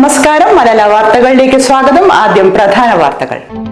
നമസ്കാരം. മലയാള വാർത്തകളിലേക്ക് സ്വാഗതം. ആദ്യം പ്രധാന വാർത്തകൾ.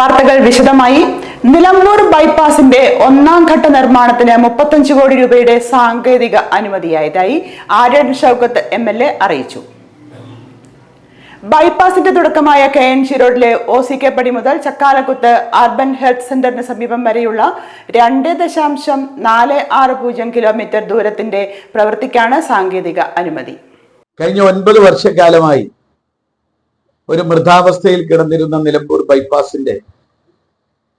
വാർത്തകൾ വിശദമായി. നിലമ്പൂർ ബൈപ്പാസിന്റെ ഒന്നാം ഘട്ട നിർമ്മാണത്തിന് മുപ്പത്തഞ്ച് കോടി രൂപയുടെ സാങ്കേതിക അനുമതിയായതായി Aryan Shoukath M L A അറിയിച്ചു. ബൈപ്പാസിന്റെ തുടക്കമായ കെ എൻ ജി റോഡിലെ ഒ സി കെ പടി മുതൽ ചക്കാലക്കുത്ത് അർബൻ ഹെൽത്ത് സെന്ററിന് സമീപം വരെയുള്ള രണ്ട് ദശാംശം നാല് ആറ് പൂജ്യം കിലോമീറ്റർ ദൂരത്തിന്റെ പ്രവൃത്തിക്കാണ് സാങ്കേതിക അനുമതി. കഴിഞ്ഞ ഒൻപത് വർഷക്കാലമായി ഒരു മൃതാവസ്ഥയിൽ കിടന്നിരുന്ന നിലമ്പൂർ ബൈപ്പാസിന്റെ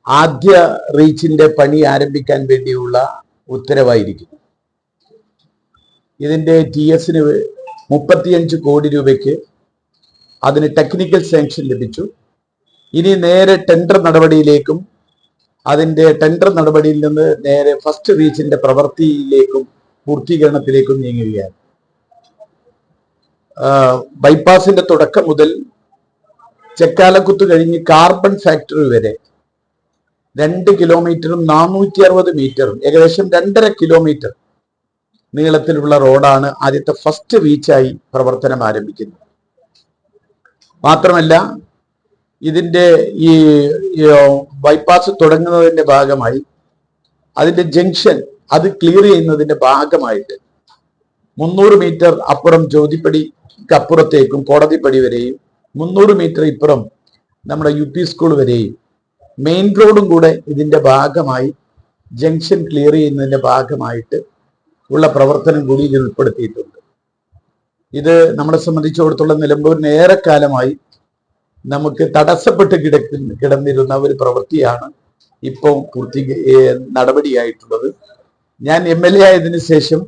ആദ്യ റീച്ചിന്റെ പണി ആരംഭിക്കാൻ വേണ്ടിയുള്ള ഉത്തരവായിരിക്കും. ഇതിന്റെ ടി എസിന് മുപ്പത്തിയഞ്ച് കോടി രൂപയ്ക്ക് അതിന് ടെക്നിക്കൽ സാങ്ഷൻ ലഭിച്ചു. ഇനി നേരെ ടെൻഡർ നടപടിയിലേക്കും അതിന്റെ ടെൻഡർ നടപടിയിൽ നിന്ന് നേരെ ഫസ്റ്റ് റീച്ചിന്റെ പ്രവൃത്തിയിലേക്കും പൂർത്തീകരണത്തിലേക്കും നീങ്ങുകയാണ്. ബൈപ്പാസിന്റെ തുടക്കം മുതൽ ചെക്കാലക്കുത്ത് കഴിഞ്ഞ് കാർബൺ ഫാക്ടറി വരെ രണ്ട് കിലോമീറ്ററും നാനൂറ്റി അറുപത് മീറ്ററും ഏകദേശം രണ്ടര കിലോമീറ്റർ നീളത്തിലുള്ള റോഡാണ് ആദ്യത്തെ ഫസ്റ്റ് റീച്ചായി പ്രവർത്തനം ആരംഭിക്കുന്നത്. മാത്രമല്ല ഇതിന്റെ ഈ ബൈപ്പാസ് തുടങ്ങുന്നതിന്റെ ഭാഗമായി അതിന്റെ ജംഗ്ഷൻ അത് ക്ലിയർ ചെയ്യുന്നതിന്റെ ഭാഗമായിട്ട് മുന്നൂറ് മീറ്റർ അപ്പുറം ജ്യോതിപ്പടിക്ക് അപ്പുറത്തേക്കും കോടതിപ്പടി വരെയും മുന്നൂറ് മീറ്റർ ഇപ്പുറം നമ്മുടെ യു പി സ്കൂൾ വരെയും മെയിൻ റോഡും കൂടെ ഇതിന്റെ ഭാഗമായി ജംഗ്ഷൻ ക്ലിയർ ചെയ്യുന്നതിന്റെ ഭാഗമായിട്ട് ഉള്ള പ്രവർത്തനം കൂടി ഇതിൽ ഉൾപ്പെടുത്തിയിട്ടുണ്ട്. ഇത് നമ്മളെ സംബന്ധിച്ചിടത്തോളം നിലമ്പൂരിന് ഏറെക്കാലമായി നമുക്ക് തടസ്സപ്പെട്ട് കിടക്കുന്ന കിടന്നിരുന്ന ഒരു പ്രവൃത്തിയാണ് ഇപ്പോൾ പൂർത്തി നടപടിയായിട്ടുള്ളത്. ഞാൻ എം എൽ എ ആയതിനു ശേഷം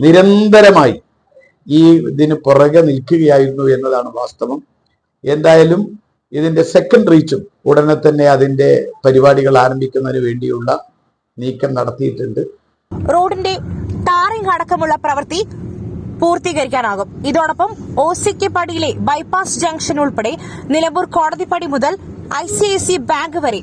നിരന്തരമായി ഈ ഇതിന് പുറകെ നിൽക്കുകയായിരുന്നു എന്നതാണ് വാസ്തവം. എന്തായാലും ഇതിന്റെ സെക്കൻഡ് റീച്ചും ഉടനെ തന്നെ അതിന്റെ പരിപാടികൾ ആരംഭിക്കുന്നതിന് വേണ്ടിയുള്ള നീക്കം നടത്തിയിട്ടുണ്ട്. റോഡിന്റെ ടാറിംഗ് അടക്കമുള്ള പ്രവൃത്തി പൂർത്തീകരിക്കാനാകും. ഇതോടൊപ്പം ഓസിക്ക് പടിയിലെ ബൈപ്പാസ് ജംഗ്ഷൻ ഉൾപ്പെടെ നിലമ്പൂർ കോടതിപ്പടി മുതൽ I C I C bank വരെ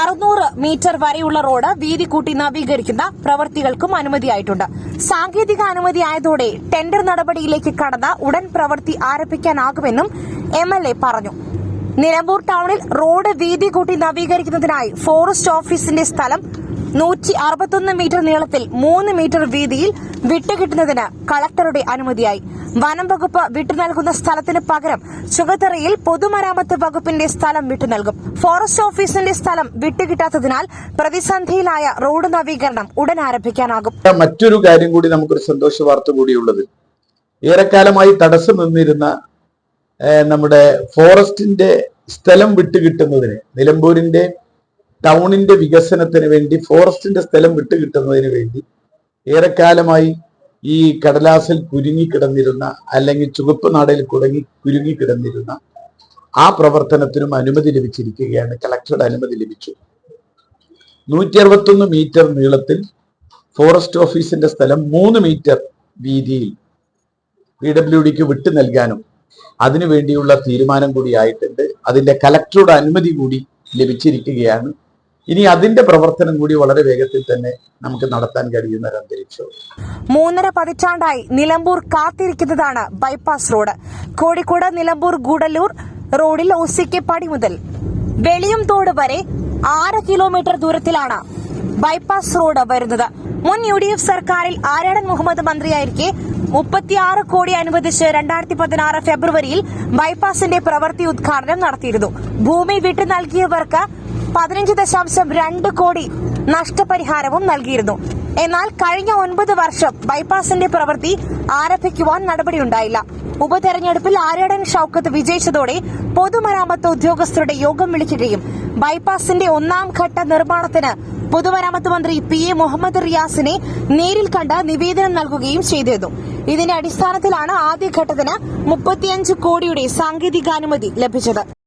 അറുന്നൂറ് മീറ്റർ വരെയുള്ള റോഡ് വീതി കൂട്ടി നവീകരിക്കുന്ന പ്രവൃത്തികൾക്കും അനുമതിയായിട്ടുണ്ട്. സാങ്കേതിക അനുമതി ആയതോടെ ടെൻഡർ നടപടിയിലേക്ക് കടന്ന ഉടൻ പ്രവൃത്തി ആരംഭിക്കാനാകുമെന്നും എം എൽ എ പറഞ്ഞു. നിലമ്പൂർ ടൗണിൽ റോഡ് വീതി കൂട്ടി നവീകരിക്കുന്നതിനായി ഫോറസ്റ്റ് ഓഫീസിന്റെ സ്ഥലം നൂറ്റി അറുപത്തൊന്ന് മീറ്റർ നീളത്തിൽ മൂന്ന് മീറ്റർ വീതിയിൽ വിട്ടുകിട്ടുന്നതിന് കളക്ടറുടെ അനുമതിയായി. വനം വകുപ്പ് വിട്ടു നൽകുന്ന സ്ഥലത്തിന് പകരം ചുങ്കത്തറയിൽ പൊതുമരാമത്ത് വകുപ്പിന്റെ സ്ഥലം വിട്ടു നൽകും. ഫോറസ്റ്റ് ഓഫീസിന്റെ സ്ഥലം വിട്ടുകിട്ടാത്തതിനാൽ പ്രതിസന്ധിയിലായ റോഡ് നവീകരണം ഉടൻ ആരംഭിക്കാനാകും. മറ്റൊരു കാര്യം കൂടി നമുക്കൊരു സന്തോഷ വാർത്ത കൂടിയുള്ളത്. ഏറെക്കാലമായി തടസ്സം നിന്നിരുന്ന നമ്മുടെ ഫോറസ്റ്റിന്റെ സ്ഥലം വിട്ടുകിട്ടുന്നതിന് നിലമ്പൂരിന്റെ ടൗണിന്റെ വികസനത്തിന് വേണ്ടി ഫോറസ്റ്റിന്റെ സ്ഥലം വിട്ടുകിട്ടുന്നതിന് വേണ്ടി ഏറെക്കാലമായി ഈ കടലാസിൽ കുരുങ്ങിക്കിടന്നിരുന്ന അല്ലെങ്കിൽ ചുവപ്പ് നാടയിൽ കുടങ്ങി കുരുങ്ങിക്കിടന്നിരുന്ന ആ പ്രവർത്തനത്തിനും അനുമതി ലഭിച്ചിരിക്കുകയാണ്. കളക്ടറുടെ അനുമതി ലഭിച്ചു. നൂറ്റി അറുപത്തൊന്ന് മീറ്റർ നീളത്തിൽ ഫോറസ്റ്റ് ഓഫീസിന്റെ സ്ഥലം മൂന്ന് മീറ്റർ വീതിയിൽ പി ഡബ്ല്യു ഡിക്ക് വിട്ടു നൽകാനും അതിനു വേണ്ടിയുള്ള തീരുമാനം കൂടി ആയിട്ടുണ്ട്. അതിന്റെ കലക്ടറുടെ അനുമതി കൂടി ലഭിച്ചിരിക്കുകയാണ്. ഇനി അതിന്റെ പ്രവർത്തനം കൂടി വളരെ വേഗത്തിൽ തന്നെ നമുക്ക് നടത്താൻ കഴിയുന്ന ഒരു അന്തരീക്ഷം. മൂന്നര പതിറ്റാണ്ടായി നിലമ്പൂർ കാത്തിരിക്കുന്നതാണ് ബൈപ്പാസ് റോഡ്. കോഴിക്കോട് നിലമ്പൂർ ഗൂഡല്ലൂർ റോഡിൽ ഒസിക്കപ്പാടി മുതൽ. വെളിയും തോട് വരെ ആറ് കിലോമീറ്റർ ദൂരത്തിലാണ് ബൈപ്പാസ് റോഡ് വരുന്നത്. മുൻ യു ഡി എഫ് സർക്കാരിൽ ആരാടൻ മുഹമ്മദ് മന്ത്രിയായിരിക്കെ മുപ്പത്തിയാറ് കോടി അനുവദിച്ച് രണ്ടായിരത്തി പതിനാറ് ഫെബ്രുവരിയിൽ ബൈപ്പാസിന്റെ പ്രവൃത്തി ഉദ്ഘാടനം നടത്തിയിരുന്നു. ഭൂമി വിട്ടു നൽകിയവർക്ക് പതിനഞ്ച് ദശാംശം രണ്ട് കോടി നഷ്ടപരിഹാരവും നൽകിയിരുന്നു. എന്നാൽ കഴിഞ്ഞ ഒൻപത് വർഷം ബൈപ്പാസിന്റെ പ്രവൃത്തി ആരംഭിക്കുവാൻ നടപടിയുണ്ടായില്ല. ഉപതെരഞ്ഞെടുപ്പിൽ ആര്യാടൻ ഷൌക്കത്ത് വിജയിച്ചതോടെ പൊതുമരാമത്ത് ഉദ്യോഗസ്ഥരുടെ യോഗം വിളിക്കുകയും ബൈപ്പാസിന്റെ ഒന്നാം ഘട്ട നിർമ്മാണത്തിന് പൊതുമരാമത്ത് മന്ത്രി പി എ മുഹമ്മദ് റിയാസിനെ നേരിൽ കണ്ട് നിവേദനം നൽകുകയും ചെയ്തിരുന്നു. ഇതിന്റെ അടിസ്ഥാനത്തിലാണ് ആദ്യഘട്ടത്തിന് മുപ്പത്തിയഞ്ച് കോടിയുടെ സാങ്കേതികാനുമതി ലഭിച്ചത്.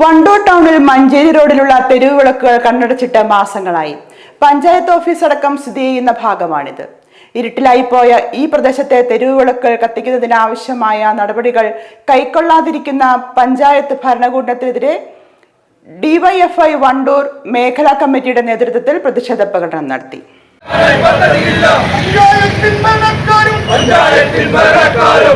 വണ്ടൂർ ടൗണിൽ മഞ്ചേരി റോഡിലുള്ള തെരുവ് വിളക്കുകൾ കണ്ണടച്ചിട്ട് മാസങ്ങളായി. പഞ്ചായത്ത് ഓഫീസ് അടക്കം സ്ഥിതി ചെയ്യുന്ന ഭാഗമാണിത്. ഇരുട്ടിലായി പോയ ഈ പ്രദേശത്തെ തെരുവ് വിളക്കുകൾ കത്തിക്കുന്നതിനാവശ്യമായ നടപടികൾ കൈക്കൊള്ളാതിരിക്കുന്ന പഞ്ചായത്ത് ഭരണകൂടത്തിനെതിരെ ഡിവൈഎഫ്ഐ വണ്ടൂർ മേഖലാ കമ്മിറ്റിയുടെ നേതൃത്വത്തിൽ പ്രതിഷേധ പ്രകടനം നടത്തി.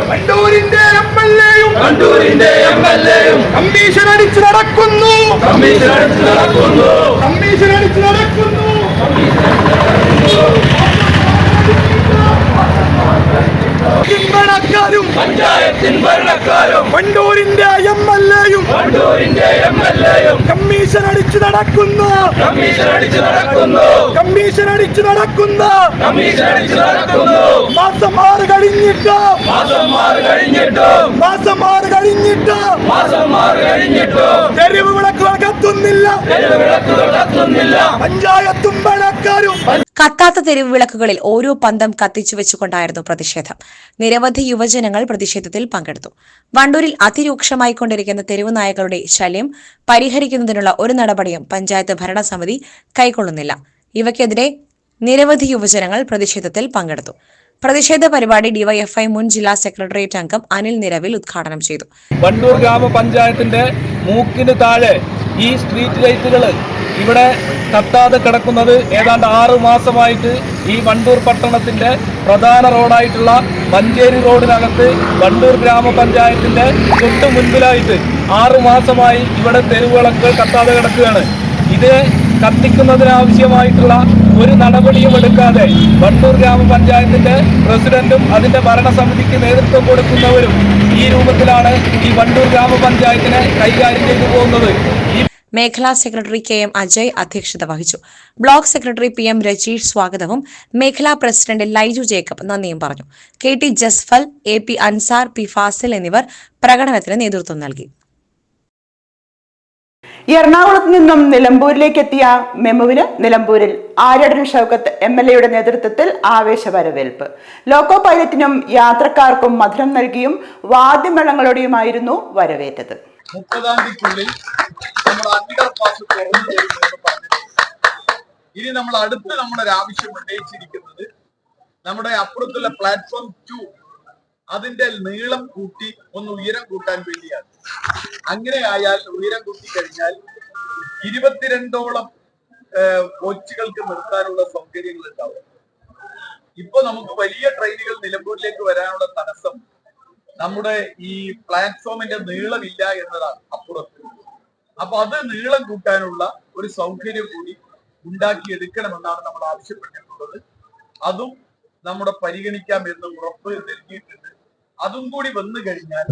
കണ്ടൂരിന്റെ എം എൽ എയും കണ്ടൂരിന്റെ എം എൽ എയും കമ്മീഷൻ അടിച്ചു നടക്കുന്നു. കമ്മീഷൻ അടിച്ചു നടക്കുന്നു. കമ്മീഷൻ അടിച്ചു നടക്കുന്നു ഭരണക്കാരും പഞ്ചായത്തിൽ ഭരണക്കാരും കണ്ടൂരിന്റെ എം എൽ എം കമ്മീഷൻ അടിച്ചു നടക്കുന്നു കമ്മീഷൻ അടിച്ചു നടക്കുന്നു. കമ്മീഷൻ അടിച്ചു നടക്കുന്നു. കമ്മീഷൻ അടിച്ചു നടക്കുന്നു. മാസം ആറ് കഴിഞ്ഞിട്ട്. മാസം ആറ് കഴിഞ്ഞിട്ടും. മാസം ആറ് കഴിഞ്ഞിട്ട്. മാസം ആറ് കഴിഞ്ഞിട്ടും. തെരുവ് വിളക്കുകൾ കത്തുന്നില്ല. തെരുവ് വിളക്കുകൾ കത്തുന്നില്ല. പഞ്ചായത്തും ഭരണക്കാരും കത്താത്ത തെരുവ് വിളക്കുകളിൽ ഓരോ പന്തം കത്തിച്ചു വെച്ചുകൊണ്ടായിരുന്നു പ്രതിഷേധം. നിരവധി യുവജനങ്ങൾ പ്രതിഷേധത്തിൽ പങ്കെടുത്തു. വണ്ടൂരിൽ അതിരൂക്ഷമായി കൊണ്ടിരിക്കുന്ന തെരുവ് നായകളുടെ ശല്യം പരിഹരിക്കുന്നതിനുള്ള ഒരു നടപടിയും പഞ്ചായത്ത് ഭരണസമിതി കൈക്കൊള്ളുന്നില്ല. ഇവയ്ക്കെതിരെ നിരവധി യുവജനങ്ങൾ പ്രതിഷേധത്തിൽ പങ്കെടുത്തു. പ്രതിഷേധ പരിപാടി ഡിവൈഎഫ്ഐ മുൻ ജില്ലാ സെക്രട്ടേറിയറ്റ് അംഗം അനിൽ നിരവിൽ ഉദ്ഘാടനം ചെയ്തു. വണ്ണൂർ ഗ്രാമപഞ്ചായത്തിന്റെ മൂക്കിന് താഴെ ഈ സ്ട്രീറ്റ് ലൈറ്റുകൾ ഇവിടെ കത്താതെ കിടക്കുന്നത് ഏതാണ്ട് ആറ് മാസമായിട്ട് ഈ വണ്ടൂർ പട്ടണത്തിന്റെ പ്രധാന റോഡായിട്ടുള്ള മഞ്ചേരി റോഡിനകത്ത് വണ്ടൂർ ഗ്രാമപഞ്ചായത്തിന്റെ തൊട്ടു മുൻപിലായിട്ട് ആറ് മാസമായി ഇവിടെ തെരുവുകളൊക്കെ കത്താതെ കിടക്കുകയാണ്. ഇത് കത്തിക്കുന്നതിനാവശ്യമായിട്ടുള്ള ഒരു നടപടിയും എടുക്കാതെ വണ്ടൂർ ഗ്രാമപഞ്ചായത്തിന്റെ പ്രസിഡന്റും അതിന്റെ ഭരണസമിതിക്ക് നേതൃത്വം കൊടുക്കുന്നവരും ഈ രൂപത്തിലാണ് ഈ വണ്ടൂർ ഗ്രാമപഞ്ചായത്തിനെ കൈകാര്യം ചെയ്തു പോകുന്നത്. മേഖലാ സെക്രട്ടറി കെ എം അജയ് അധ്യക്ഷത വഹിച്ചു. Block secretary P M Rajeesh സ്വാഗതവും മേഖലാ പ്രസിഡന്റ് ലൈജു ജേക്കബ് നന്ദിയും പറഞ്ഞു. K T Jasfal A P Ansar P Fasil എന്നിവർ പ്രകടനത്തിന് നേതൃത്വം നൽകി. എറണാകുളത്ത് നിന്നും നിലമ്പൂരിലേക്ക് എത്തിയ മെമുവിന് നിലമ്പൂരിൽ ആര്യടൻ ഷൗക്കത്ത് എം എൽ എയുടെ നേതൃത്വത്തിൽ ആവേശ വരവേൽപ്പ് ലോക്കോ പൈലറ്റിനും യാത്രക്കാർക്കും മധുരം നൽകിയും വാദ്യമേളങ്ങളോടെയുമായിരുന്നു വരവേറ്റത്. ഇനി നമ്മൾ അടുത്ത് നമ്മളൊരു ആവശ്യം ഉന്നയിച്ചിരിക്കുന്നത് നമ്മുടെ അപ്പുറത്തുള്ള പ്ലാറ്റ്ഫോം ടു അതിന്റെ നീളം കൂട്ടി ഒന്ന് ഉയരം കൂട്ടാൻ വേണ്ടിയാണ്. അങ്ങനെ ആയാൽ ഉയരം കൂട്ടി കഴിഞ്ഞാൽ ഇരുപത്തിരണ്ടോളം കോച്ചുകൾക്ക് നിർത്താനുള്ള സൗകര്യങ്ങൾ ഉണ്ടാവും. ഇപ്പൊ നമുക്ക് വലിയ ട്രെയിനുകൾ നിലമ്പൂരിലേക്ക് വരാനുള്ള തടസ്സം നമ്മുടെ ഈ പ്ലാറ്റ്ഫോമിന്റെ നീളമില്ല എന്നതാണ് അപ്പുറത്ത്. അപ്പൊ അത് നീളം കൂട്ടാനുള്ള ഒരു സൗകര്യം കൂടി ഉണ്ടാക്കിയെടുക്കണമെന്നാണ് നമ്മൾ ആവശ്യപ്പെട്ടിട്ടുള്ളത്. അതും നമ്മുടെ പരിഗണിക്കാം എന്ന് ഉറപ്പ് നൽകിയിട്ടുണ്ട്. അതും കൂടി വന്നു കഴിഞ്ഞാൽ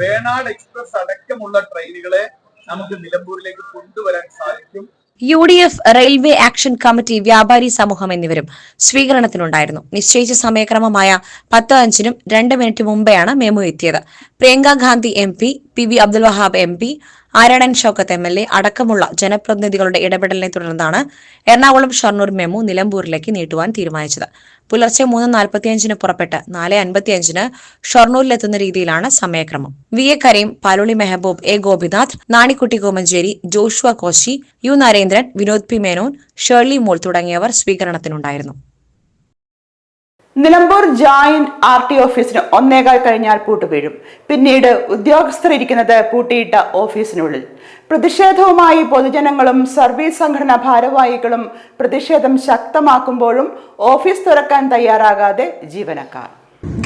വേണാട് എക്സ്പ്രസ് അടക്കമുള്ള ട്രെയിനുകളെ നമുക്ക് നിലമ്പൂരിലേക്ക് കൊണ്ടുവരാൻ സാധിക്കും. U D F railway action committee വ്യാപാരി സമൂഹം എന്നിവരും സ്വീകരണത്തിനുണ്ടായിരുന്നു. നിശ്ചയിച്ച സമയക്രമമായ പത്ത് അഞ്ചിനും രണ്ട് മിനിറ്റ് മുമ്പെയാണ് മെമു എത്തിയത്. Priyanka Gandhi M P P V Abdul Wahab M P Aryadan Shoukath M L A അടക്കമുള്ള ജനപ്രതിനിധികളുടെ ഇടപെടലിനെ തുടർന്നാണ് എറണാകുളം ഷൊർണൂർ മെമു നിലമ്പൂരിലേക്ക് നീട്ടുവാൻ തീരുമാനിച്ചത്. പുലർച്ചെ മൂന്ന് നാൽപ്പത്തിയഞ്ചിന് പുറപ്പെട്ട് നാല് അൻപത്തിയഞ്ചിന് ഷൊർണൂരിലെത്തുന്ന രീതിയിലാണ് സമയക്രമം. V A Kareem Paloli Mehboob A Gopinath Nanikutty Komancheri Joshua Koshy U Narendran Vinod P Menon Sherly Mol തുടങ്ങിയവർ സ്വീകരണത്തിനുണ്ടായിരുന്നു. നിലമ്പൂർ ജോയിന്റ് ആർ ടി ഓഫീസിന് ഒന്നേകാൽ കഴിഞ്ഞാൽ പൂട്ടുവീഴും പിന്നീട് ഉദ്യോഗസ്ഥർ ഇരിക്കുന്നത് പൂട്ടിയിട്ട ഓഫീസിനുള്ളിൽ. പ്രതിഷേധവുമായി പൊതുജനങ്ങളും സർവീസ് സംഘടനാ ഭാരവാഹികളും പ്രതിഷേധം ശക്തമാക്കുമ്പോഴും ഓഫീസ് തുറക്കാൻ തയ്യാറാകാതെ ജീവനക്കാർ.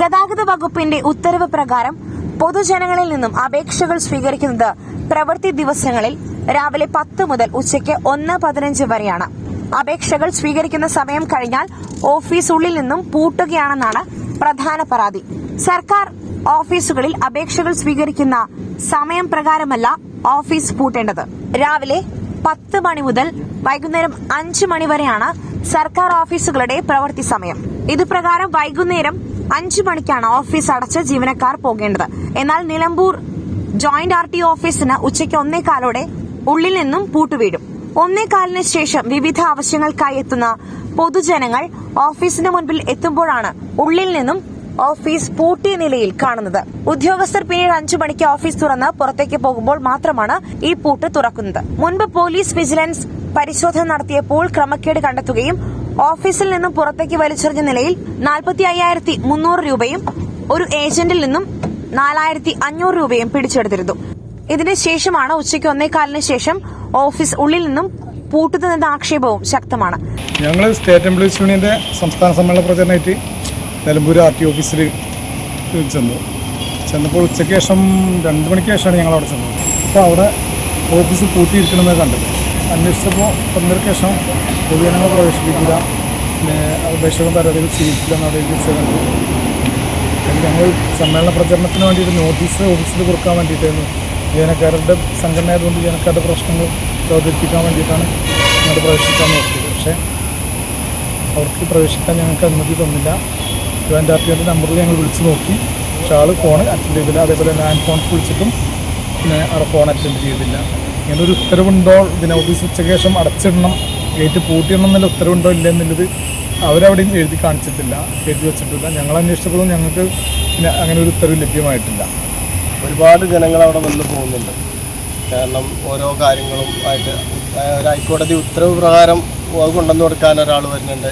ഗതാഗത വകുപ്പിന്റെ ഉത്തരവ് പ്രകാരം പൊതുജനങ്ങളിൽ നിന്നും അപേക്ഷകൾ സ്വീകരിക്കുന്നത് പ്രവൃത്തി ദിവസങ്ങളിൽ രാവിലെ പത്ത് മുതൽ ഉച്ചയ്ക്ക് ഒന്ന് പതിനഞ്ച് വരെയാണ്. അപേക്ഷകൾ സ്വീകരിക്കുന്ന സമയം കഴിഞ്ഞാൽ ഓഫീസ് ഉള്ളിൽ നിന്നും പൂട്ടുകയാണെന്നാണ് പ്രധാന പരാതി. സർക്കാർ ഓഫീസുകളിൽ അപേക്ഷകൾ സ്വീകരിക്കുന്ന സമയം പ്രകാരമല്ല ഓഫീസ് പൂട്ടേണ്ടത്. രാവിലെ പത്ത് മണി മുതൽ വൈകുന്നേരം അഞ്ച് മണി വരെയാണ് സർക്കാർ ഓഫീസുകളുടെ പ്രവൃത്തി സമയം. ഇത് പ്രകാരം വൈകുന്നേരം അഞ്ചു മണിക്കാണ് ഓഫീസ് അടച്ച് ജീവനക്കാർ പോകേണ്ടത്. എന്നാൽ നിലമ്പൂർ ജോയിന്റ് ആർ ടി ഓഫീസിന് ഉച്ചയ്ക്ക് ഒന്നേകാലോടെ ഉള്ളിൽ നിന്നും പൂട്ടുവീഴും. ഒന്നേകാലിന് ശേഷം വിവിധ ആവശ്യങ്ങൾക്കായി എത്തുന്ന പൊതുജനങ്ങൾ ഓഫീസിന് മുൻപിൽ എത്തുമ്പോഴാണ് ഉള്ളിൽ നിന്നും ഓഫീസ് പൂട്ടിയ നിലയിൽ കാണുന്നത്. ഉദ്യോഗസ്ഥർ പിന്നീട് അഞ്ചു മണിക്ക് ഓഫീസ് തുറന്ന് പുറത്തേക്ക് പോകുമ്പോൾ മാത്രമാണ് ഈ പൂട്ട് തുറക്കുന്നത്. മുൻപ് പോലീസ് വിജിലൻസ് പരിശോധന നടത്തിയപ്പോൾ ക്രമക്കേട് കണ്ടെത്തുകയും ഓഫീസിൽ നിന്നും പുറത്തേക്ക് വലിച്ചെറിഞ്ഞ നിലയിൽ നാൽപ്പത്തി അയ്യായിരത്തി മുന്നൂറ് രൂപയും ഒരു ഏജന്റിൽ നിന്നും നാലായിരത്തി അഞ്ഞൂറ് രൂപയും പിടിച്ചെടുത്തിരുന്നു. ഇതിന് ശേഷമാണ് ഉച്ചയ്ക്ക് ഒന്നേകാലിന് ശേഷം ഓഫീസ് ഉള്ളിൽ നിന്നും പൂട്ടുന്നതെന്ന ആക്ഷേപവും ശക്തമാണ്. ഞങ്ങൾ സ്റ്റേറ്റ് എംപ്ലോയീസ് യൂണിയന്റെ സംസ്ഥാന സമ്മേളന പ്രചരണമായിട്ട് നിലമ്പൂർ ആർ ടി ഓഫീസിൽ ചെന്നു. ചെന്നപ്പോൾ ഉച്ചയ്ക്ക് ശേഷം രണ്ട് മണിക്ക് ശേഷമാണ് ഞങ്ങൾ അവിടെ ചെന്നത്. അപ്പോൾ അവിടെ ഓഫീസ് പൂട്ടിയിരിക്കണമെന്ന് കണ്ടത്. അന്വേഷിച്ചപ്പോൾ ഒന്നരക്ക് ശേഷം പൊതുജനങ്ങൾ പ്രവേശിപ്പിക്കില്ല. അപേക്ഷകളും പരാതികൾ സ്വീകരിക്കില്ല എന്നവിടെ ഞങ്ങൾ സമ്മേളന പ്രചരണത്തിന് വേണ്ടിയിട്ട് നോട്ടീസ് ഓഫീസിൽ കൊടുക്കാൻ വേണ്ടിയിട്ടായിരുന്നു. ജീവനക്കാരുടെ സംഘടന ആയതുകൊണ്ട് ജീവനക്കാരുടെ പ്രശ്നങ്ങൾ അവതരിപ്പിക്കാൻ വേണ്ടിയിട്ടാണ് ഞങ്ങൾ പ്രവേശിക്കാൻ നോക്കിയത്. പക്ഷേ അവർക്ക് പ്രവേശിക്കാൻ ഞങ്ങൾക്ക് അനുമതി തന്നില്ല. ജോയിന്റ് ആർ നമ്പറിൽ ഞങ്ങൾ വിളിച്ചു നോക്കി. പക്ഷേ ആൾ ഫോൺ അറ്റൻഡ് ചെയ്തില്ല. അതേപോലെ ലാൻഡ് ഫോൺ വിളിച്ചിട്ടും പിന്നെ അവിടെ ഫോൺ അറ്റൻഡ് ചെയ്തില്ല. ഇങ്ങനെ ഒരു ഉത്തരവുണ്ടോ? ഇതിന് ഓഫീസ് ഉച്ചയ്ക്ക് ശേഷം അടച്ചിടണം. ഗേറ്റ് പൂട്ടിയിടണം എന്നുള്ള ഉത്തരവുണ്ടോ ഇല്ല എന്നുള്ളത് അവരവിടെയും എഴുതി കാണിച്ചിട്ടില്ല. എഴുതി വെച്ചിട്ടില്ല. ഞങ്ങൾ അന്വേഷിച്ചപ്പോഴും ഞങ്ങൾക്ക് പിന്നെ അങ്ങനെ ഒരു ഉത്തരവ് ലഭ്യമായിട്ടില്ല. ഒരുപാട് ജനങ്ങൾ അവിടെ വന്ന് പോകുന്നുണ്ട്. കാരണം ഓരോ കാര്യങ്ങളും ആയിട്ട് ഒരു ഹൈക്കോടതി ഉത്തരവ് പ്രകാരം അത് കൊണ്ടുവന്ന് കൊടുക്കാൻ ഒരാൾ വരുന്നുണ്ട്.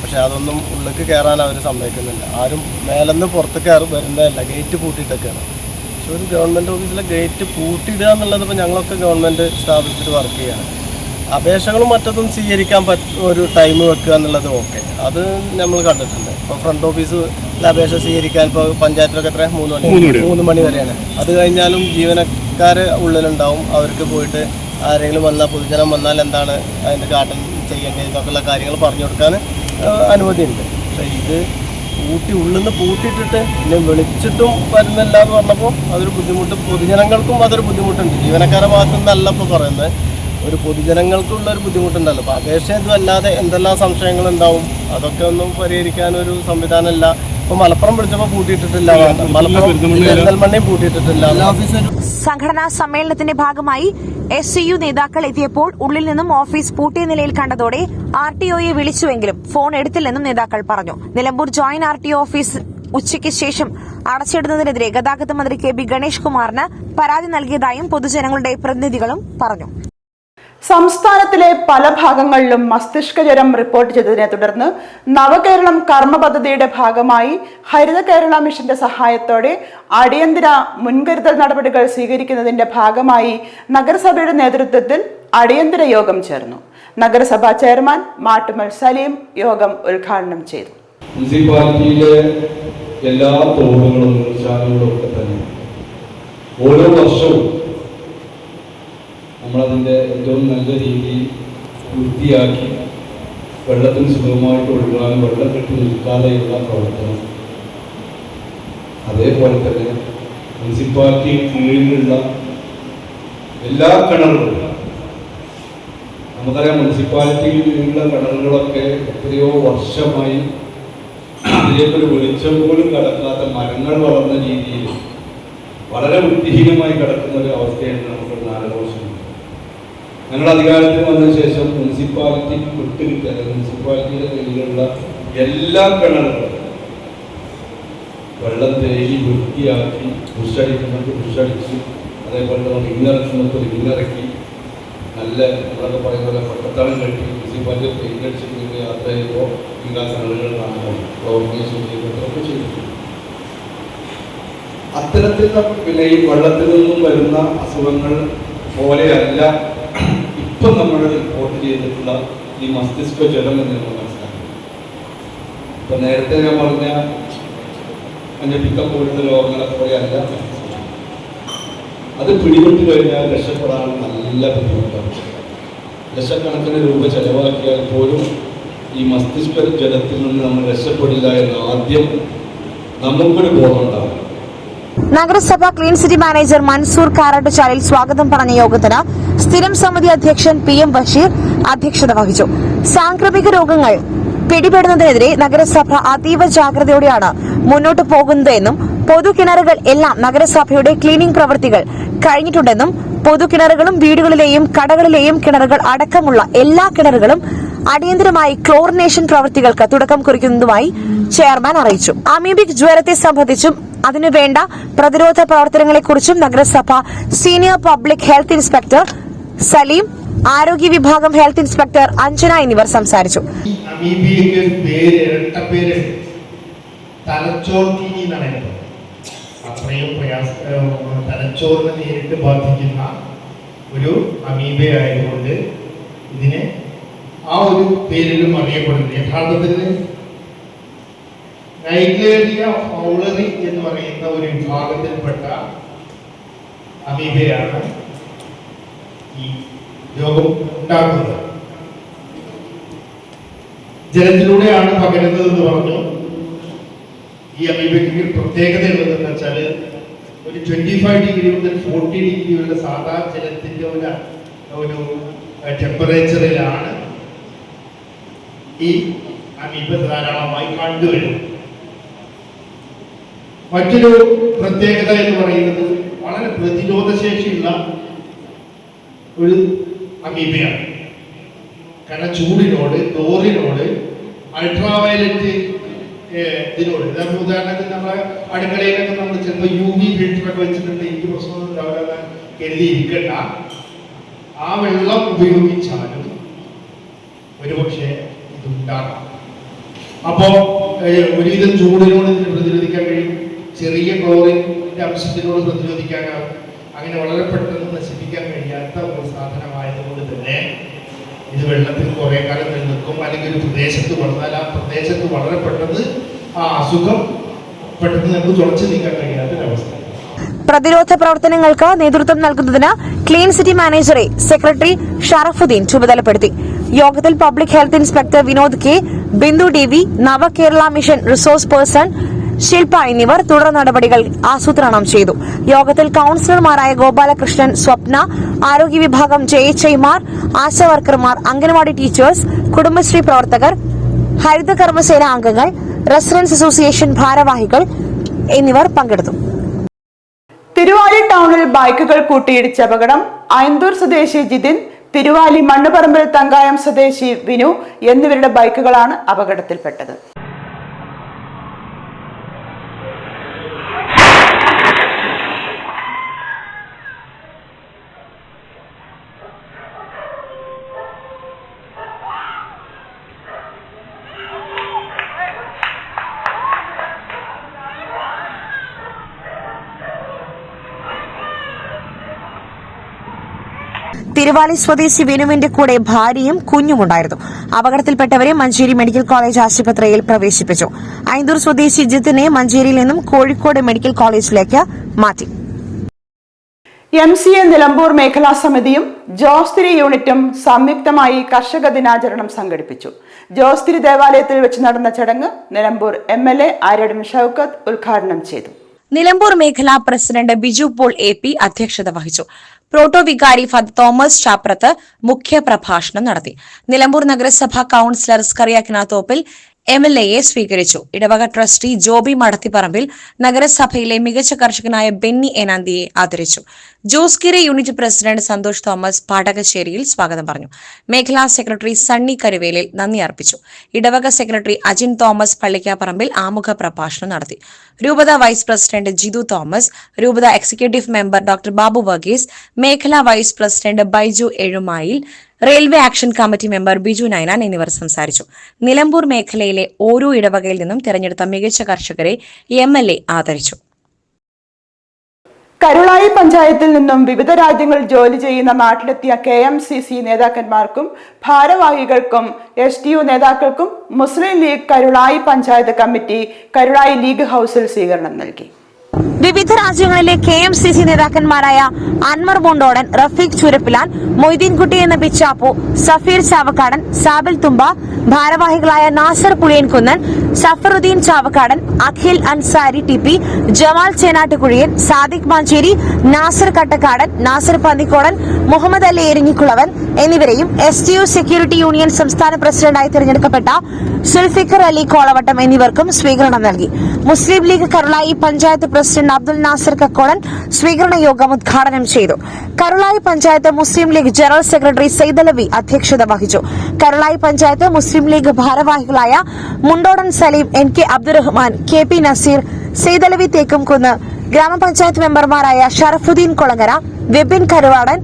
പക്ഷെ അതൊന്നും ഉള്ളിലേക്ക് കയറാൻ അവർ സമ്മതിക്കുന്നില്ല. ആരും മേലെന്ന് പുറത്ത് കയറി വരുന്നതല്ല ഗേറ്റ് പൂട്ടിയിട്ടൊക്കെയാണ്. പക്ഷെ ഒരു ഗവൺമെന്റ് ഓഫീസിലെ ഗേറ്റ് പൂട്ടിയിടുക എന്നുള്ളത് ഇപ്പോൾ ഞങ്ങളൊക്കെ ഗവൺമെന്റ് സ്ഥാപനത്തിൽ വർക്ക് ചെയ്യാണ്. അപേക്ഷകളും മറ്റതും സ്വീകരിക്കാൻ പറ്റ ഒരു ടൈം വെക്കുക എന്നുള്ളത് ഓക്കെ അത് നമ്മൾ കണ്ടിട്ടുണ്ട്. ഇപ്പോൾ ഫ്രണ്ട് ഓഫീസ് അപേക്ഷ സ്വീകരിക്കാൻ ഇപ്പോൾ പഞ്ചായത്തിലൊക്കെ എത്ര? മൂന്ന് മണി. മൂന്ന് മണി വരെയാണ്. അത് കഴിഞ്ഞാലും ജീവനക്കാർ ഉള്ളിലുണ്ടാവും. അവർക്ക് പോയിട്ട് ആരെങ്കിലും വന്നാൽ പൊതുജനം വന്നാൽ എന്താണ് അതിന്റെ കാട്ടൻ ചെയ്യേണ്ടത് എന്നൊക്കെയുള്ള കാര്യങ്ങൾ പറഞ്ഞു കൊടുക്കാൻ അനുമതിയുണ്ട്. പക്ഷേ ഇത് പൂട്ടി ഉള്ളിൽ നിന്ന് പൂട്ടിയിട്ടിട്ട് പിന്നെ വിളിച്ചിട്ടും വരുന്നില്ല എന്ന് പറഞ്ഞപ്പോൾ അതൊരു ബുദ്ധിമുട്ട്. പൊതുജനങ്ങൾക്കും അതൊരു ബുദ്ധിമുട്ടുണ്ട്. ജീവനക്കാരുടെ ഭാഗത്തു നിന്നല്ല ഇപ്പോൾ പറയുന്നത്. ഒരു പൊതുജനങ്ങൾക്കുള്ള ഒരു ബുദ്ധിമുട്ടുണ്ടല്ലോ. അപ്പോൾ അപേക്ഷ ഇതുമല്ലാതെ എന്തെല്ലാം സംശയങ്ങൾ ഉണ്ടാവും അതൊക്കെ ഒന്നും പരിഹരിക്കാൻ ഒരു സംവിധാനമല്ല. ഇപ്പോൾ മലപ്പുറം വിളിച്ചപ്പോൾ പൂട്ടിയിട്ടിട്ടില്ല. മലപ്പുറം പെരിന്തൽമണ്ണയും പൂട്ടിയിട്ടിട്ടില്ല. സംഘടനാ സമ്മേളനത്തിന്റെ ഭാഗമായി എസ് സി യു നേതാക്കൾ എത്തിയപ്പോൾ ഉള്ളിൽ നിന്നും ഓഫീസ് പൂട്ടിയ നിലയിൽ കണ്ടതോടെ ആർ ടി ഒയെ വിളിച്ചുവെങ്കിലും ഫോൺ എടുത്തില്ലെന്നും നേതാക്കൾ പറഞ്ഞു. Nilambur joint R T office ഉച്ചയ്ക്ക് ശേഷം അടച്ചിടുന്നതിനെതിരെ ഗതാഗത മന്ത്രി കെ ബി ഗണേഷ് കുമാറിന് പരാതി നൽകിയതായും പൊതുജനങ്ങളുടെ പ്രതിനിധികളും പറഞ്ഞു. സംസ്ഥാനത്തിലെ പല ഭാഗങ്ങളിലും മസ്തിഷ്ക ജ്വരം റിപ്പോർട്ട് ചെയ്തതിനെ തുടർന്ന് നവകേരളം കർമ്മ പദ്ധതിയുടെ ഭാഗമായി ഹരിത കേരള മിഷന്റെ സഹായത്തോടെ അടിയന്തര മുൻകരുതൽ നടപടികൾ സ്വീകരിക്കുന്നതിന്റെ ഭാഗമായി നഗരസഭയുടെ നേതൃത്വത്തിൽ അടിയന്തര യോഗം ചേർന്നു. നഗരസഭാ ചെയർമാൻ മാട്ടുമൽ സലീം യോഗം ഉദ്ഘാടനം ചെയ്തു. എല്ലാ തോടുകളും തന്നെ ഓരോ വർഷവും നമ്മളതിന്റെ ഏറ്റവും നല്ല രീതിയിൽ വൃത്തിയാക്കി വെള്ളത്തിന് സുഗമമായിട്ട് ഒഴുകാനും വെള്ളം കെട്ടി നിൽക്കാതെയുള്ള പ്രവർത്തനം. അതേപോലെ തന്നെ മുനിസിപ്പാലിറ്റി കീഴിലുള്ള എല്ലാ കിണറുകളും നമുക്കറിയാം മുനിസിപ്പാലിറ്റിയിൽ കീഴിലുള്ള കിണറുകളൊക്കെ എത്രയോ വർഷമായി അതിലേക്കൊരു വെളിച്ചം പോലും കടക്കാത്ത മരങ്ങൾ വളർന്ന രീതിയിൽ വളരെ വൃത്തിഹീനമായി കിടക്കുന്ന ഒരു അവസ്ഥയാണ് നമുക്ക് ഞങ്ങൾ അധികാരത്തിൽ വന്ന ശേഷം മുനിസിപ്പാലിറ്റി അല്ലെങ്കിൽ മുനിസിപ്പാലിറ്റിയുടെ കീഴിലുള്ള എല്ലാ കിണറുകളും വെള്ളം തേടി വൃത്തിയാക്കി ബുഷടിക്കുന്നവർക്ക് ബുഷടിച്ച് അതേപോലെ തന്നെ റിങ്ങിറക്കുന്നത് റിങ്ങിറക്കി നല്ല നമ്മളൊക്കെ പറയുന്ന പോലെ പട്ടത്താളം കെട്ടി മുനിസിപ്പാലിറ്റി പെയിന്റ് അടിച്ചിട്ട് യാത്ര ചെയ്യുമ്പോൾ എല്ലാ കിണറുകൾ കാണാൻ ഓർഗനൈസ് ചെയ്യുന്നതൊക്കെ ചെയ്തിട്ടുണ്ട് അത്തരത്തിലുള്ള പിന്നെ ഈ വെള്ളത്തിൽ നിന്നും വരുന്ന അസുഖങ്ങൾ പോലെയല്ല ഇപ്പം നമ്മൾ റിപ്പോർട്ട് ചെയ്തിട്ടുള്ള ഈ മസ്തിഷ്ക ജലം എന്ന് നമ്മൾ മനസ്സിലാക്കി നേരത്തെ ഞാൻ പറഞ്ഞ മഞ്ഞപ്പിക്കം പോലുള്ള രോഗങ്ങളെ പോലെയല്ല. അത് പിടിപെട്ട് കഴിഞ്ഞാൽ രക്ഷപ്പെടാൻ നല്ല ബുദ്ധിമുട്ടാണ്. ലക്ഷക്കണക്കിന് രൂപ ചെലവാക്കിയാൽ പോലും ഈ മസ്തിഷ്ക ജലത്തിൽ നിന്ന് നമ്മൾ രക്ഷപ്പെടില്ല എന്ന് ആദ്യം നമുക്കൊരു ബോധം ഉണ്ടാവും നഗരസഭ clean city manager Mansoor Karattuchalil സ്വാഗതം പറഞ്ഞ യോഗത്തിന് സ്ഥിരം സമിതി അധ്യക്ഷൻ പി എം ബഷീർ അധ്യക്ഷത വഹിച്ചു. സാംക്രമിക രോഗങ്ങൾ പിടിപെടുന്നതിനെതിരെ നഗരസഭ അതീവ ജാഗ്രതയോടെയാണ് മുന്നോട്ട് പോകുന്നതെന്നും പൊതുകിണറുകൾ എല്ലാം നഗരസഭയുടെ ക്ലീനിംഗ് പ്രവൃത്തികൾ കഴിഞ്ഞിട്ടുണ്ടെന്നും പൊതുകിണറുകളും വീടുകളിലെയും കടകളിലെയും കിണറുകൾ അടക്കമുള്ള എല്ലാ കിണറുകളും അടിയന്തരമായി ക്ലോറിനേഷൻ പ്രവൃത്തികൾക്ക് തുടക്കം കുറിക്കുന്നതുമായി ചെയർമാൻ അറിയിച്ചു. അമീബിക് ജ്വരത്തെ സംബന്ധിച്ചും അതിനുവേണ്ട പ്രതിരോധ പ്രവർത്തനങ്ങളെക്കുറിച്ചും നഗരസഭ senior public health inspector Saleem ആരോഗ്യ വിഭാഗം ഹെൽത്ത് ഇൻസ്പെക്ടർ അഞ്ജന എന്നിവർ സംസാരിച്ചു. അത്രയും പ്രയാസ തലച്ചോറിനെ നേരിട്ട് ബാധിക്കുന്ന ഒരു അമീബയായതുകൊണ്ട് ഇതിനെ ആ ഒരു പേരിലും അറിയപ്പെടുന്നു യഥാർത്ഥത്തിൽ നൈഗേറിയ ഫൗളറി എന്ന് പറയുന്ന ഒരു വിഭാഗത്തിൽപ്പെട്ട അമീബയാണ് ഈ രോഗം ഉണ്ടാക്കുന്നത്. ജലത്തിലൂടെയാണ് പകരുന്നത് എന്ന് പറഞ്ഞു. ഈ അമീബയ്ക്ക് പ്രത്യേകത ഉള്ളതെന്ന് വെച്ചാൽ ഒരു ട്വന്റി ഫൈവ് ഡിഗ്രി മുതൽ ഫോർട്ടി ഡിഗ്രി വരെ സാധാ ജലത്തിന്റെ ഒരു ഒരു ടെമ്പറേച്ചറിലാണ് ഈ അമീബ ധാരാളമായി കണ്ടുവരുന്നു മറ്റൊരു പ്രത്യേകത എന്ന് പറയുന്നത് വളരെ പ്രതിരോധശേഷിയുള്ള ഒരു അമീബയാണ്. കാരണം ചൂടിനോട് ക്ലോറിനോട് അൾട്രാവയലറ്റ് ഇതിനോട്. ഉദാഹരണത്തിന് നമ്മളെ അടുക്കളയിലൊക്കെ നമ്മൾ ചിലപ്പോൾ യു വി ഫിൽറ്ററൊക്കെ വെച്ചിട്ടുണ്ട്. എനിക്ക് പ്രശ്നമൊന്നും ഉണ്ടാവില്ല. കരുതി ഇരിക്കണ്ട. ആ വെള്ളം ഉപയോഗിച്ചാലും ഒരുപക്ഷെ അപ്പോ ഏഹ്, ഒരുവിധം ചൂടിനോട് ഇതിന് പ്രതിരോധിക്കാൻ കഴിയും. ചെറിയ ക്ലോറിന്റെ അംശത്തിനോട് പ്രതിരോധിക്കാനാവും അങ്ങനെ വളരെ പെട്ടെന്ന് നശിപ്പിക്കാൻ കഴിയാത്ത ഒരു സാധനമായതുകൊണ്ട് തന്നെ ഇത് വെള്ളത്തിൽ കുറെ കാലം നിൽക്കും അല്ലെങ്കിൽ ഒരു പ്രദേശത്ത് വളർന്നാൽ ആ പ്രദേശത്ത് വളരെ പെട്ടെന്ന് ആ അസുഖം പെട്ടെന്ന് നമുക്ക് തുടച്ചു നീക്കാൻ കഴിയാത്തൊരവസ്ഥ. പ്രതിരോധ പ്രവർത്തനങ്ങൾക്ക് നേതൃത്വം നൽകുന്നതിന് ക്ലീൻ സിറ്റി മാനേജറെ സെക്രട്ടറി ഷറഫുദ്ദീൻ ചുമതലപ്പെടുത്തി. യോഗത്തിൽ public health inspector Vinod K Bindu T V Navakerala mission resource person Shilpa എന്നിവർ തുടർ നടപടികൾ ആസൂത്രണം ചെയ്തു. യോഗത്തിൽ കൌൺസിലർമാരായ ഗോപാലകൃഷ്ണൻ സ്വപ്ന ആരോഗ്യ വിഭാഗം ജെ എച്ച് ഐമാർ ആശാ വർക്കർമാർ അംഗൻവാടി ടീച്ചേഴ്സ് കുടുംബശ്രീ പ്രവർത്തകർ ഹരിത കർമ്മസേന അംഗങ്ങൾ റെസിഡൻസ് അസോസിയേഷൻ ഭാരവാഹികൾ എന്നിവർ പങ്കെടുത്തു. തിരുവാലി ടൗണിൽ ബൈക്കുകൾ കൂട്ടിയിടിച്ച അപകടം. അയന്തൂർ സ്വദേശി ജിതിൻ തിരുവാലി മണ്ണുപറമ്പിൽ തങ്കായം സ്വദേശി വിനു എന്നിവരുടെ ബൈക്കുകളാണ് അപകടത്തിൽപ്പെട്ടത്. തിരുവാലി സ്വദേശി വിനുവിന്റെ കൂടെ ഭാര്യയും കുഞ്ഞുമുണ്ടായിരുന്നു. അപകടത്തിൽപ്പെട്ടവരെ മഞ്ചേരി മെഡിക്കൽ കോളേജ് ആശുപത്രിയിൽ പ്രവേശിപ്പിച്ചു. ഐന്തൂർ സ്വദേശി ജിത്തിനെ മഞ്ചേരിയിൽ നിന്നും കോഴിക്കോട് മെഡിക്കൽ കോളേജിലേക്ക് മാറ്റി. എം സി എ നിലമ്പൂർ മേഖലാ സമിതിയും ജോസ്തിരി യൂണിറ്റും സംയുക്തമായി കർഷക ദിനാചരണം സംഘടിപ്പിച്ചു. ജോസ്തിരി ദേവാലയത്തിൽ വെച്ച് നടന്ന ചടങ്ങ് Nilambur M L A Aryadan Shoukath ഉദ്ഘാടനം ചെയ്തു. നിലമ്പൂർ മേഖലാ president Biju Paul A P അധ്യക്ഷത വഹിച്ചു. പ്രോട്ടോ വികാരി ഫാദർ തോമസ് ചാപ്രത്ത് മുഖ്യ പ്രഭാഷണം നടത്തി. നിലമ്പൂർ നഗരസഭ councillor Scaria Kinathoppil M L എയെ സ്വീകരിച്ചു. ഇടവക ട്രസ്റ്റി ജോബി മടത്തിപ്പറമ്പിൽ നഗരസഭയിലെ മികച്ച കർഷകനായ ബെന്നി എനാന്തിയെ ആദരിച്ചു. Jose കിരെ unit president Santhosh Thomas പാടകശ്ശേരിയിൽ സ്വാഗതം പറഞ്ഞു. മേഖലാ സെക്രട്ടറി സണ്ണി കരുവേലിൽ നന്ദി അർപ്പിച്ചു. ഇടവക സെക്രട്ടറി അജിൻ തോമസ് പള്ളിക്കാപ്പറമ്പിൽ ആമുഖ പ്രഭാഷണം നടത്തി. രൂപത വൈസ് പ്രസിഡന്റ് ജിതു തോമസ് രൂപത executive member doctor Babu Varghese മേഖലാ vice president Baiju Ezhumayil railway action committee member Biju Nainan എന്നിവർ സംസാരിച്ചു. നിലമ്പൂർ മേഖലയിലെ ഓരോ ഇടവകയിൽ നിന്നും തെരഞ്ഞെടുത്ത മികച്ച കർഷകരെ എം എൽ എ ആദരിച്ചു. കരുളായി പഞ്ചായത്തിൽ നിന്നും വിവിധ രാജ്യങ്ങളിൽ ജോലി ചെയ്യുന്ന നാട്ടിലെത്തിയ കെ എം സി സി നേതാക്കന്മാർക്കും ഭാരവാഹികൾക്കും എസ് ടി യു നേതാക്കൾക്കും മുസ്ലിം league Karulai panchayat committee Karulai league ഹൗസിൽ സ്വീകരണം നൽകി. വിവിധ രാജ്യങ്ങളിലെ കെ എം സി സി നേതാക്കന്മാരായ അൻവർ ബോണ്ടോടൻ റഫീഖ് ചുരപ്പിലാൽ മൊയ്തീൻകുട്ടി എന്ന പിച്ചാപ്പു സഫീർ ചാവക്കാടൻ സാബിൽ തുമ്പ ഭാരവാഹികളായ നാസർ പുളിയൻകുന്നൻ സഫറുദ്ദീൻ ചാവക്കാടൻ അഖിൽ അൻസാരി ടി പി ജമാൽ ചേനാട്ടുകുഴിയൻ സാദിഖ് മാഞ്ചേരി നാസർ കട്ടക്കാടൻ നാസർ പന്നിക്കോടൻ മുഹമ്മദ് അലി എരിഞ്ഞിക്കുളവൻ എന്നിവരെയും S T U security union സംസ്ഥാന പ്രസിഡന്റായി തിരഞ്ഞെടുക്കപ്പെട്ട സുൽഫിക്കർ അലി കോളവട്ടം എന്നിവർക്കും സ്വീകരണം നൽകി. മുസ്ലിം ലീഗ് കരുളായി പഞ്ചായത്ത് പ്രസിഡന്റ് അബ്ദുൽ നാസർ കക്കോളൻ സ്വീകരണ യോഗം ഉദ്ഘാടനം ചെയ്തു. കരുളായി പഞ്ചായത്ത് മുസ്ലിം ലീഗ് ജനറൽ സെക്രട്ടറി സൈദലവി അധ്യക്ഷത വഹിച്ചു. കരുളായി പഞ്ചായത്ത് മുസ്ലിം ലീഗ് ഭാരവാഹികളായ Mundodan Saleem N K Abdurahman K P Naseer Saidalavi Thekkumkunnu ഗ്രാമപഞ്ചായത്ത് മെമ്പർമാരായ ഷറഫുദ്ദീൻ കൊളങ്ങര വിപിൻ കരുവാടൻ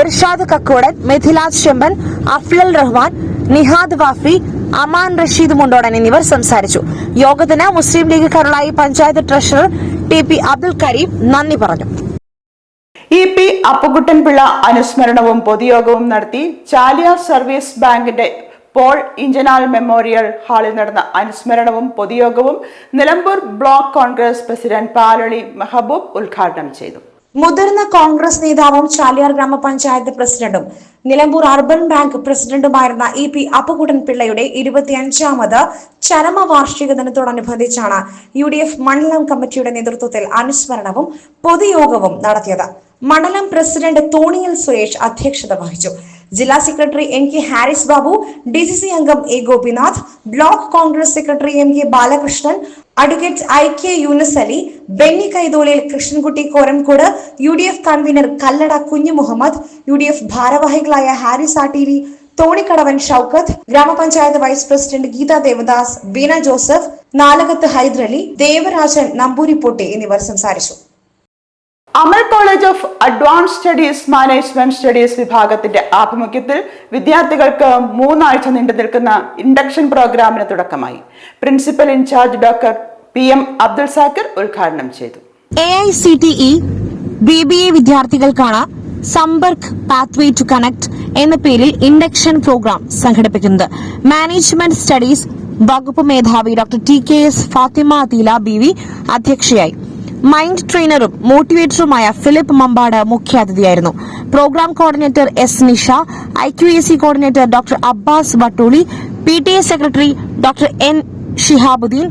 ഇർഷാദ് കക്കോടൻ മിഥിലാജ് ചെമ്പൻ അഫ്ലൽ റഹ്മാൻ നിഹാദ് വാഫി അമാൻ റഷീദ് മുണ്ടോടൻ എന്നിവർ സംസാരിച്ചു. യോഗത്തിന് Muslim League Karulai panchayat treasurer T P Abdul Kareem നന്ദി പറഞ്ഞു. ഇ പി അപ്പുകുട്ടൻപിള്ള അനുസ്മരണവും പൊതുയോഗവും നടത്തി ചാലിയ സർവീസ് ബാങ്കിന്റെ പോൾ ഇഞ്ചനാൽ മെമ്മോറിയൽ ഹാളിൽ നടന്ന അനുസ്മരണവും പൊതുയോഗവും നിലമ്പൂർ ബ്ലോക്ക് കോൺഗ്രസ് പ്രസിഡന്റ് പാലളി മെഹബൂബ് ഉദ്ഘാടനം ചെയ്തു. മുതിർന്ന കോൺഗ്രസ് നേതാവും ചാലിയാർ ഗ്രാമപഞ്ചായത്ത് പ്രസിഡന്റും നിലമ്പൂർ അർബൻ ബാങ്ക് പ്രസിഡന്റുമായിരുന്ന ഇ പി അപ്പുകുട്ടൻ പിള്ളയുടെ ഇരുപത്തിയഞ്ചാമത് ചരമവാർഷിക ദിനത്തോടനുബന്ധിച്ചാണ് യു ഡി എഫ് മണ്ഡലം കമ്മിറ്റിയുടെ നേതൃത്വത്തിൽ അനുസ്മരണവും പൊതുയോഗവും നടത്തിയത്. മണ്ഡലം പ്രസിഡന്റ് തോണിയൽ സുരേഷ് അധ്യക്ഷത വഹിച്ചു. ജില്ലാ secretary M K Haris Babu D C C അംഗം A Gopinath block Congress secretary M K Balakrishnan advocate I K Younus Ali Benny Kaitholil Krishnankutty Koramkode U D F convener Kallada Kunhu Muhammad U D F ഭാരവാഹികളായ ഹാരിസ് ആട്ടീരി തോണിക്കടവൻ ഷൌക്കത്ത് ഗ്രാമപഞ്ചായത്ത് vice president Geetha Devadas Beena Joseph Nalakath Hyderali Devarajan നമ്പൂരിപ്പൊട്ടി എന്നിവർ സംസാരിച്ചു. Amal college of advance studies management studies വിഭാഗത്തിന്റെ ആഭിമുഖ്യത്തിൽ വിദ്യാർത്ഥികൾക്ക് മൂന്നാഴ്ച നീണ്ടു നിൽക്കുന്ന ഇൻഡക്ഷൻ പ്രോഗ്രാമിന് തുടക്കമായി. Principal in charge doctor P M Abdul Zakir ഉദ്ഘാടനം ചെയ്തു. A I C T E B B A വിദ്യാർത്ഥികൾക്കാണ് Sampark pathway to connect എന്ന പേരിൽ ഇൻഡക്ഷൻ പ്രോഗ്രാം സംഘടിപ്പിക്കുന്നത്. മാനേജ്മെന്റ് സ്റ്റഡീസ് വകുപ്പ് മേധാവി doctor T K S Fathima Atheela B V അധ്യക്ഷയായി. Mind ട്രെയിനറും മോട്ടിവേറ്ററുമായ Philip Mambad മുഖ്യാതിഥിയായിരുന്നു. Program coordinator S Nisha I Q A C coordinator doctor Abbas Vattooli P T A secretary doctor N Shihabuddin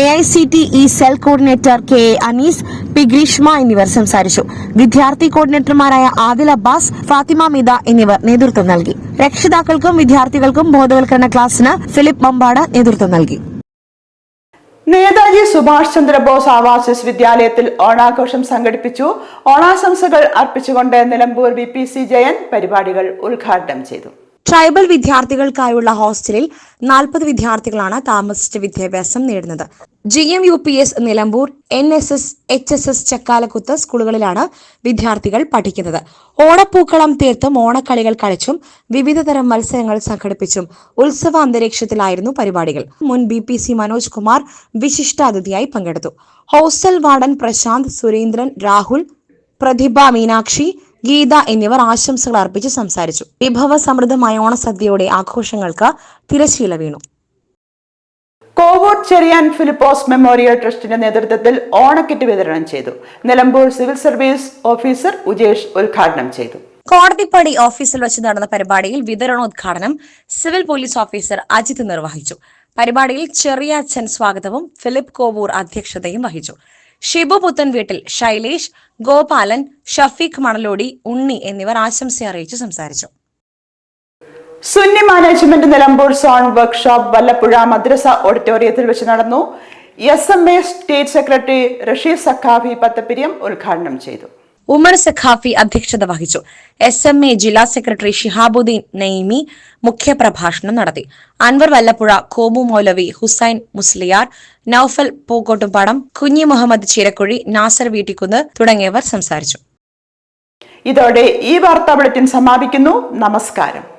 A I C T E cell coordinator K Anees P Greeshma എന്നിവർ സംസാരിച്ചു. വിദ്യാർത്ഥി കോർഡിനേറ്റർമാരായ ആദിൽ അബ്ബാസ് ഫാത്തിമ മിത എന്നിവർ നേതൃത്വം നൽകി. രക്ഷിതാക്കൾക്കും വിദ്യാർത്ഥികൾക്കും ബോധവൽക്കരണ ക്ലാസ്സിന് ഫിലിപ്പ് മമ്പാട് നേതൃത്വം നൽകി. നേതാജി സുഭാഷ് ചന്ദ്രബോസ് ആവാസിസ് വിദ്യാലയത്തിൽ ഓണാഘോഷം സംഘടിപ്പിച്ചു. ഓണാശംസകൾ അർപ്പിച്ചുകൊണ്ട് Nilambur V P C Jayan പരിപാടികൾ ഉദ്ഘാടനം ചെയ്തു. ട്രൈബൽ വിദ്യാർത്ഥികൾക്കായുള്ള ഹോസ്റ്റലിൽ നാൽപ്പത് വിദ്യാർത്ഥികളാണ് താമസിച്ച് വിദ്യാഭ്യാസം നേടുന്നത്. G M U P S Nilambur N S S H S S Chakkalakuth സ്കൂളുകളിലാണ് വിദ്യാർത്ഥികൾ പഠിക്കുന്നത്. ഓണപ്പൂക്കളം തീർത്തും ഓണക്കളികൾ കളിച്ചും വിവിധതരം മത്സരങ്ങൾ സംഘടിപ്പിച്ചും ഉത്സവ അന്തരീക്ഷത്തിലായിരുന്നു പരിപാടികൾ. മുൻ B P C Manoj Kumar വിശിഷ്ടാതിഥിയായി പങ്കെടുത്തു. ഹോസ്റ്റൽ വാർഡൻ പ്രശാന്ത് സുരേന്ദ്രൻ രാഹുൽ പ്രതിഭ മീനാക്ഷി ഗീത എന്നിവർ ആശംസകൾ അർപ്പിച്ച് സംസാരിച്ചു. വിഭവ സമൃദ്ധമായ ഓണസദ്യയുടെ ആഘോഷങ്ങൾക്ക് തിരശീല വീണു. കോവൂർ ചെറിയാൻ ഫിലിപ്പോസ് മെമ്മോറിയൽ ട്രസ്റ്റിന്റെ നേതൃത്വത്തിൽ ഓണക്കിറ്റ് വിതരണം ചെയ്തു. Nilambur civil service officer Ujesh ഉദ്ഘാടനം ചെയ്തു. കോടതിപ്പടി ഓഫീസിൽ വെച്ച് നടന്ന പരിപാടിയിൽ വിതരണോദ്ഘാടനം സിവിൽ പോലീസ് ഓഫീസർ അജിത് നിർവഹിച്ചു. പരിപാടിയിൽ ചെറിയ അച്ഛൻ സ്വാഗതവും ഫിലിപ്പ് കോവൂർ അധ്യക്ഷതയും വഹിച്ചു. ഷിബു പുത്തൻ വീട്ടിൽ ശൈലേഷ് ഗോപാലൻ ഷഫീഖ് മണലോടി ഉണ്ണി എന്നിവർ ആശംസ അറിയിച്ച് സംസാരിച്ചു. Sunni management Nilambur zone workshop Vallappuzha മദ്രസ ഓഡിറ്റോറിയത്തിൽ വെച്ച് നടന്നു. S M A state secretary Rasheed Saqafi Pathappiriyam ഉദ്ഘാടനം ചെയ്തു. ഉമർ സഖാഫി അധ്യക്ഷത വഹിച്ചു. എസ് എം എ ജില്ലാ സെക്രട്ടറി ഷിഹാബുദ്ദീൻ നയിമി മുഖ്യപ്രഭാഷണം നടത്തി. അൻവർ വല്ലപ്പുഴ കോമു മൗലവി ഹുസൈൻ മുസ്ലിയാർ നൌഫൽ പൂക്കോട്ടുംപാടം കുഞ്ഞി മുഹമ്മദ് ചീരക്കുഴി നാസർ വീട്ടിക്കുന്ന് തുടങ്ങിയവർ സംസാരിച്ചു. ഇതോടെ ഈ വാർത്താ ബുള്ളറ്റിൻ സമാപിക്കുന്നു. നമസ്കാരം.